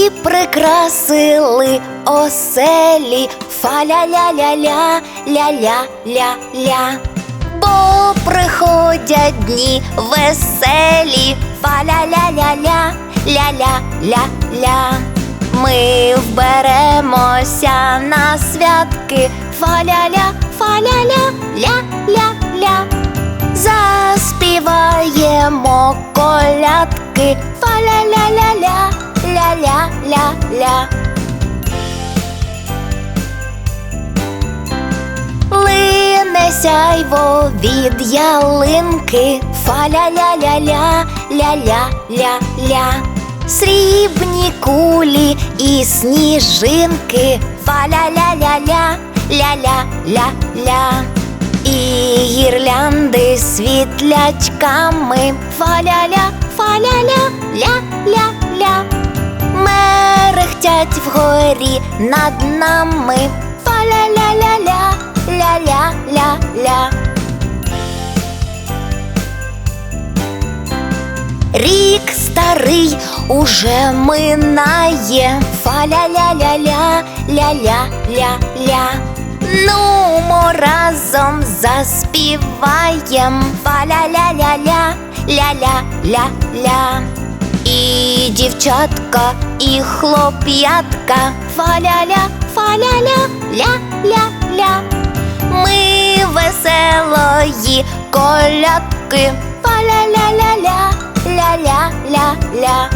Всі прикрасили оселі, фа-ля-ля-ля-ля, ля-ля-ля-ля. Бо приходять дні веселі, фа-ля-ля-ля-ля, ля-ля-ля-ля. Ми вберемося на святки, фа-ля-ля, фа-ля-ля, ля-ля-ля. Заспіваємо колядки, фа-ля-ля-ля-ля, ля-ля-ля-ля. Лине сяйво від ялинки, фа-ля-ля-ля-ля, ля-ля-ля-ля. Срібні кулі і сніжинки, фа-ля-ля-ля-ля, ля-ля-ля-ля. І гірлянди світлячками, фа-ля-ля, фа-ля-ля, ля-ля-ля. Мерехтять вгорі над нами, фа-ля-ля-ля-ля, ля-ля-ля-ля. Рік старий уже минає, фа-ля-ля-ля-ля, ля-ля-ля-ля. Ну, ми разом заспіваєм, фа-ля-ля-ля-ля, ля-ля-ля-ля. Дівчатка, і хлоп'ятка, фа-ля-ля, фа-ля-ля, ля-ля-ля. Ми веселої колядки, фа-ля-ля-ля-ля, ля-ля-ля-ля.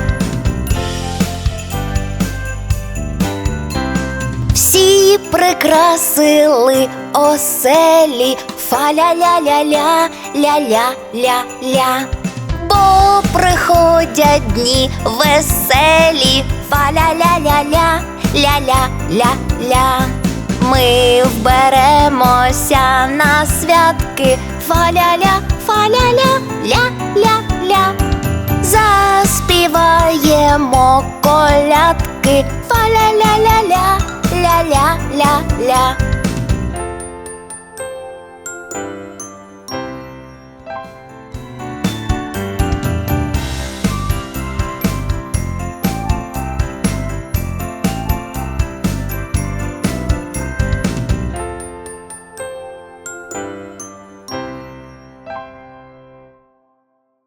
Всі прикрасили оселі, фа-ля-ля-ля-ля, ля-ля-ля-ля. Бо приходять дні веселі, фа-ля-ля-ля-ля, ля-ля-ля-ля. Ми вберемося на святки, фа-ля-ля, фа-ля-ля, ля-ля-ля. Заспіваємо колядки, фа-ля-ля-ля-ля, ля-ля-ля-ля.